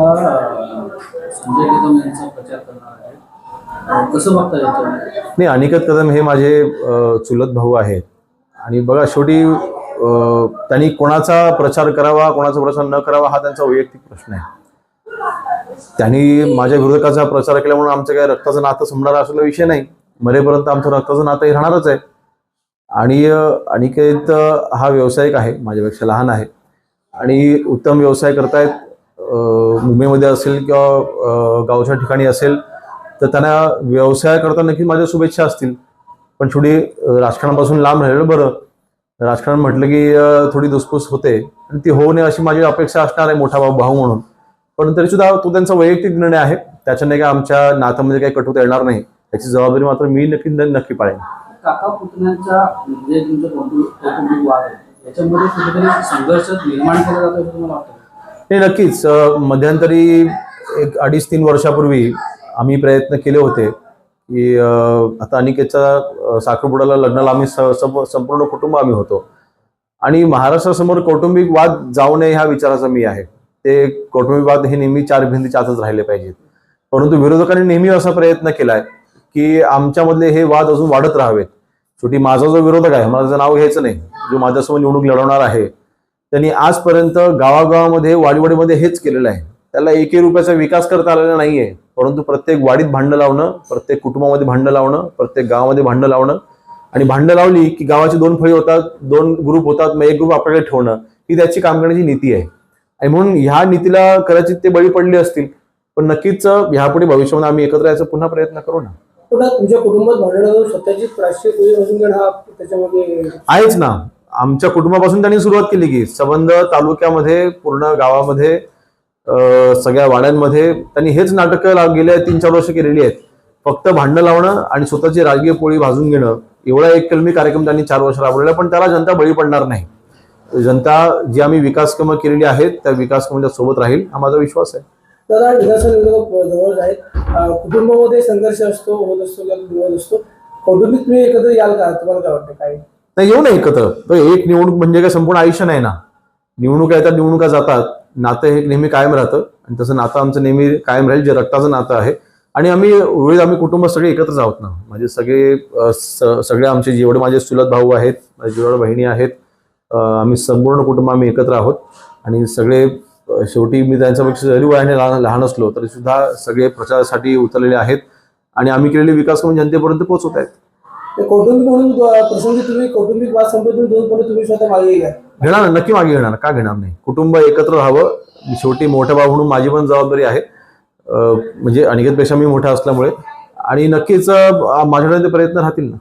संजय कदम यांचा प्रचार करणार आहे. कसं बघता याच्यावर नाही अनिकेत कदम हे माझे चुलत भाऊ आहेत. आणि बघा शेवटी त्यांनी कोणाचा प्रचार करावा कोणाचा प्रचार न करावा हा त्यांचा वैयक्तिक प्रश्न आहे. त्यांनी माझ्या विरोधकाचा प्रचार केल्यामुळे आमचं काय रक्ताचं नातं संपणार असलेला विषय नाही. मरेपर्यंत आमचं रक्ताचं नातं हे राहणारच आहे. आणि अनिकेत हा व्यावसायिक आहे माझ्यापेक्षा लहान आहे. आणि उत्तम व्यवसाय करतायत. मुंबईमध्ये असेल किंवा गावच्या ठिकाणी असेल तर त्यांना व्यवसाय करता नक्की माझ्या शुभेच्छा असतील. पण थोडी राजकारणापासून लांब राहिलेलं बरं. राजकारण म्हटलं की थोडी दुसपूस होते. आणि ती होऊ नये अशी माझी अपेक्षा असणार आहे मोठा भाऊ भाऊ म्हणून. पण तरी सुद्धा तो त्यांचा वैयक्तिक निर्णय आहे. त्याच्याने काय आमच्या नात्यामध्ये काही कटुता येणार नाही. याची जबाबदारी मात्र मी नक्की नक्की पाळेन. काका पुतण्यांचा म्हणजे तुमचं कौटुंबिक वाद आहे. याच्यामध्ये कुठेतरी संघर्ष निर्माण केला जातो असं तुम्हाला वाटतं. नाही नक्कीच मध्यंतरी एक अडीच तीन वर्षापूर्वी आम्ही प्रयत्न केले होते की आता अनिकेतच्या साखरपुड्याला लग्नाला आम्ही स- संपूर्ण कुटुंब आम्ही होतो. आणि महाराष्ट्रासमोर कौटुंबिक वाद जाऊ नये ह्या विचाराचा मी आहे. ते कौटुंबिक वाद हे नेहमी चार भिंतीच्या आतच राहिले पाहिजेत. परंतु विरोधकांनी नेहमी असा प्रयत्न केलाय की आमच्यामधले हे वाद अजून वाढत राहावेत. शेवटी माझा जो विरोधक आहे मला त्याचं नाव घ्यायचं नाही. जो माझ्यासमोर निवडणूक लढवणार आहे त्यांनी आजपर्यंत गावागावामध्ये वाडीवाडीमध्ये हेच केलेलं आहे. त्याला एकही रुपयाचा विकास करता आलेला नाहीये. परंतु प्रत्येक वाडीत भांडं लावणं प्रत्येक कुटुंबामध्ये भांडं लावणं प्रत्येक गावामध्ये भांडं लावणं आणि भांडं लावली की गावाची दोन फळी होतात दोन ग्रुप होतात मग एक ग्रुप आपल्याकडे ठेवणं ही त्याची काम करण्याची नीती आहे. आणि म्हणून ह्या नीतीला कदाचित ते बळी पडले असतील पण नक्कीच ह्यापुढे भविष्यामध्ये आम्ही एकत्र यायचा पुन्हा प्रयत्न करू ना. तुमच्या कुटुंबात भांडण स्वतःची हा त्याच्यामध्ये आहेच ना. आमच्या कुटुंबापासून त्यांनी सुरुवात केली की सबंध तालुक्यामध्ये पूर्ण गावामध्ये सगळ्या वाड्यांमध्ये त्यांनी हेच नाटकं गेल्या तीन चार वर्ष केलेली आहेत. फक्त भांडणं लावणं आणि स्वतःची राजकीय पोळी भाजून घेणं एवढा एक कलमी कार्यक्रम त्यांनी चार वर्ष राबवलेला पण त्याला जनता बळी पडणार नाही. जनता जी आम्ही विकास कामं केलेली आहेत त्या विकास कामांच्या सोबत राहील हा माझा विश्वास आहे. तर जवळच आहेत. कुटुंबामध्ये संघर्ष असतो होत असतो किंवा असतो. कौटुंबिक तुम्ही एकत्र याल का? तुम्हाला काय वाटतं काय? नाही येऊ नये एकत्र. तर एक निवडणूक म्हणजे काय संपूर्ण आयुष्य नाही ना. निवडणुका येतात निवडणुका जातात. नातं हे नेहमी कायम राहतं. आणि तसं नातं आमचं नेहमी कायम राहील जे रक्ताचं नातं आहे. आणि आम्ही वेळेस आम्ही कुटुंब सगळे एकत्रच आहोत ना. म्हणजे सगळे स- सगळे आमचे जेवढे माझे चुलत भाऊ आहेत माझ्या जेवढे बहिणी आहेत आम्ही संपूर्ण कुटुंब आम्ही एकत्र आहोत. आणि सगळे शेवटी मी त्यांच्यापेक्षा जरी वयाने लहान लहान असलो तरी सुद्धा सगळे प्रचारासाठी उतरलेले आहेत. आणि आम्ही केलेले विकास करून जनतेपर्यंत पोहोचवत आहेत. ते कौटुंबिक म्हणून प्रसंगी तुम्ही कौटुंबिक वाद संपत्ती दोन पण तुम्ही स्वतः मागे घ्या. घेणार ना नक्की मागे घेणार का घेणार नाही? कुटुंब एकत्र राहावं शेवटी मोठा भाऊ म्हणून माझी पण जबाबदारी आहे. म्हणजे अनिकेतपेक्षा मी मोठा असल्यामुळे. आणि नक्कीच माझ्याकडे ते प्रयत्न राहतील ना.